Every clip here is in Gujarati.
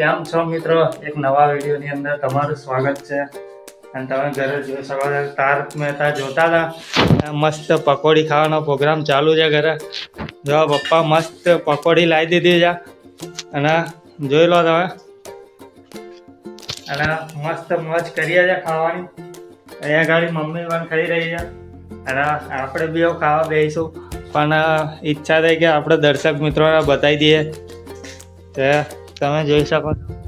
કેમ છો મિત્રો? એક નવા વિડીયોની અંદર તમારું સ્વાગત છે. અને તમે ઘરે જોઈ શકો છો તારક મહેતા જોતા હતા મસ્ત પકોડી ખાવાનો પ્રોગ્રામ ચાલુ છે ઘરે. જો પપ્પા મસ્ત પકોડી લાવી દીધી છે. અને જોઈ લો તમે. અને મસ્ત મોજ કરીએ છે ખાવાની. અહીંયા ગાડી મમ્મી પણ ખાઈ રહી છે. અને આપણે બી એવું ખાવા બેસીશું પણ ઈચ્છા થઈ કે આપણે દર્શક મિત્રોને બતાવી દઈએ. તે તમે જોઈ શકો છો.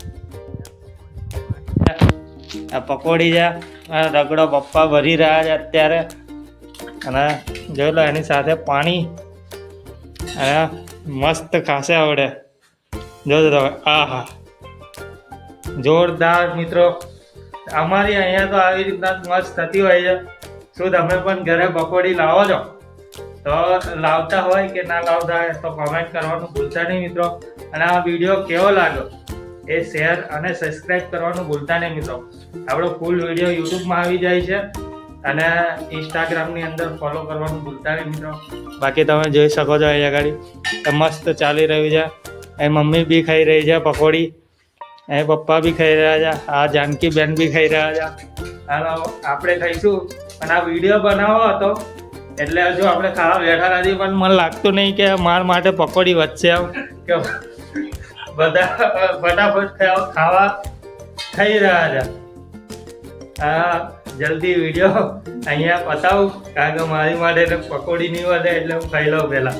આ પકોડી છે. આ રગડો પપ્પા ભરી રહ્યા છે અત્યારે. અને જોઈ લો, એની સાથે પાણી અને મસ્ત ખાસે આવડે. જોજો તમે આહા. જોરદાર મિત્રો. અમારી અહીંયા તો આવી રીતના મસ્ત થતી હોય છે. શું તમે પણ ઘરે પકોડી લાવો છો? તો લાવતા હોય કે ના લાવતા હોય તો કોમેન્ટ કરવાનું ભૂલતા નહીં મિત્રો. અને આ વીડિયો કેવો લાગ્યો? એ શેર અને સબસ્ક્રાઇબ કરવાનું ભૂલતા નહીં મિત્રો. આપણો ફૂલ વીડિયો યુટ્યુબમાં આવી જાય છે. અને ઇન્સ્ટાગ્રામની અંદર ફોલો કરવાનું ભૂલતા નહીં મિત્રો. બાકી તમે જોઈ શકો છો અહીંયા આગળ. મસ્ત ચાલી રહ્યું છે. એ મમ્મી બી ખાઈ રહી છે પકોડી. એ પપ્પા બી ખાઈ રહ્યા છે. આ જાનકી બેન બી ખાઈ રહ્યા છે. હાલો, આપણે ખાઈશું. અને આ વીડિયો બનાવો હતો. એટલે હજુ આપણે ખાવા બેઠા નથી, પણ મને લાગતું નહીં કે માર માટે પકોડી વધશે એમ. કે બધા ફટાફટ ખાવા થઈ રહ્યા છે. હા, જલ્દી વીડિયો અહીંયા પતાવું, કારણ કે મારી માટે પકોડી નહીં વધે એટલે હું ખાઈ લઉં પહેલાં.